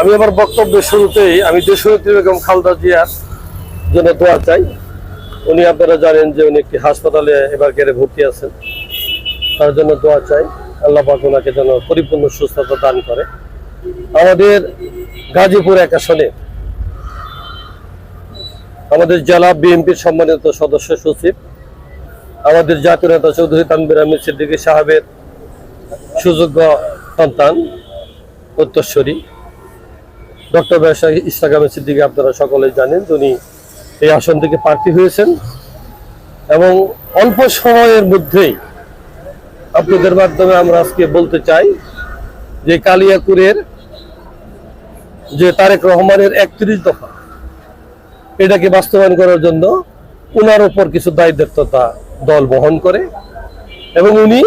আমি আমার বক্তব্যের শুরুতেই আমি দেশনেত্রী বেগম খালদা জিয়ার জন্য দোয়া চাই। উনি আপনারা জানেন যে উনি একটি হাসপাতালে এবার গেড়ে ভর্তি আছেন। তার জন্য দোয়া চাই। আল্লাহ পাক ওনাকে যেন পরিপূর্ণ সুস্থতা দান করে। আমাদের গাজীপুর এক আসনে আমাদের জেলা বিএনপির সম্মানিত সদস্য সচিব, আমাদের জাতীয় নেতা চৌধুরী তানবির আহমেদ সিদ্দিকী সাহেবের সুযোগ্য সন্তান উত্তরস্বরী ডক্টর ব্যবসা ইস্তাক আহমেদ সিদ্দিকী আপনারা সকলে জানেন উনি এই আসন থেকে প্রার্থী হয়েছেন। এবং অল্প সময়ের মধ্যেই আপনাদের মাধ্যমে আমরা আজকে বলতে চাই যে কালিয়াকুরের যে তারেক রহমানের একত্রিশ দফা, এটাকে বাস্তবায়ন করার জন্য উনার ওপর কিছু দায়িত্বতা দল বহন করে এবং উনি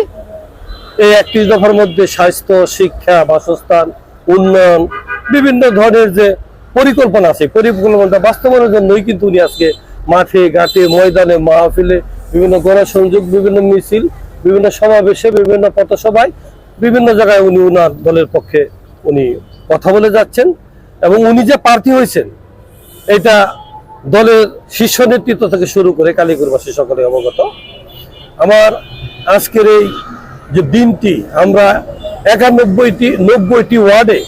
এই একত্রিশ দফার মধ্যে স্বাস্থ্য, শিক্ষা, বাসস্থান, উন্নয়ন বিভিন্ন ধরনের যে পরিকল্পনা আছে, পরিকল্পনাটা বাস্তবায়নের জন্যই কিন্তু উনি আজকে মাঠে, ঘাটে, ময়দানে, মাহফিলে বিভিন্ন গণসংযোগ, বিভিন্ন মিছিল, বিভিন্ন সমাবেশে, বিভিন্ন পথসভায়, বিভিন্ন জায়গায় উনি উনার দলের পক্ষে উনি কথা বলে যাচ্ছেন এবং উনি যে প্রার্থী হয়েছেন, এটা দলের শীর্ষ নেতৃত্ব থেকে শুরু করে কালীপুরবাসী সকলে অবগত। আমার আজকের এই যে দিনটি, আমরা একানব্বইটি, নব্বইটি ওয়ার্ডে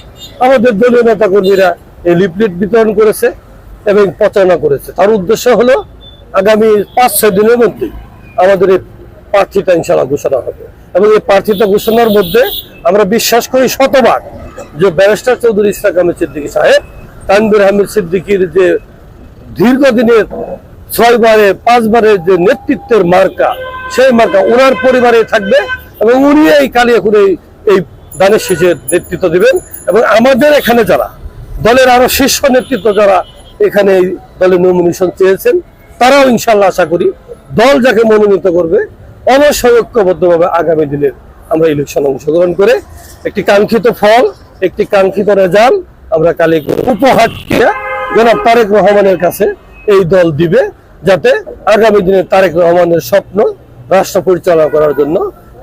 আমাদের দলীয় নেতাকর্মীরা এই লিফলেট বিতরণ করেছে এবং প্রচারণা করেছে। তার উদ্দেশ্য হলো আগামী পাঁচ, ছয় দিনের মধ্যে আমাদের এই প্রার্থীটা ইনশাল্লাহ ঘোষণা হবে। এবং এই প্রার্থীটা ঘোষণার মধ্যে আমরা বিশ্বাস করি শতভাগ যে ব্যারিস্টার চৌধুরী ইসলাক আহমেদ সিদ্দিকী সাহেব তানবির আহমেদ সিদ্দিকীর যে দীর্ঘদিনের ছয়বারে, পাঁচবারের যে নেতৃত্বের মার্কা, সেই মার্কা ওনার পরিবারে থাকবে এবং উনি এই কালিয়াকুরে এই দানের শীষের নেতৃত্ব দিবেন এবং আমাদের এখানে যারা দলের আরও শীর্ষ নেতৃত্ব যারা এখানে এই দলের নমিনেশন চেয়েছেন, তারাও ইনশাল্লাহ আশা করি দল যাকে মনোনীত করবে, অবশ্যই আগামী দিনের আমরা ইলেকশন অংশগ্রহণ করে একটি কাঙ্ক্ষিত ফল, একটি কাঙ্ক্ষিত রেজাল্ট আমরা কালীপুর উপহার জনাব তারেক রহমানের কাছে এই দল দিবে, যাতে আগামী দিনে তারেক রহমানের স্বপ্ন রাষ্ট্র পরিচালনা করার জন্য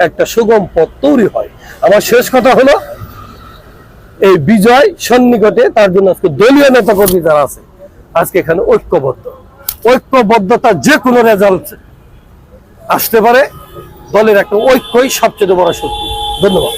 একটা সুগম পথ তৈরি হয়। আমার শেষ কথা হলো, এই বিজয় সন্নিকটে তার জন্য আজকে দলীয় নেতা কর্মী যারা আছে, আজকে এখানে ঐক্যবদ্ধ। ঐক্যবদ্ধতা যে কোনো রেজাল্ট আসতে পারে, দলের একটা ঐক্যই সবচেয়ে বড় শক্তি। ধন্যবাদ।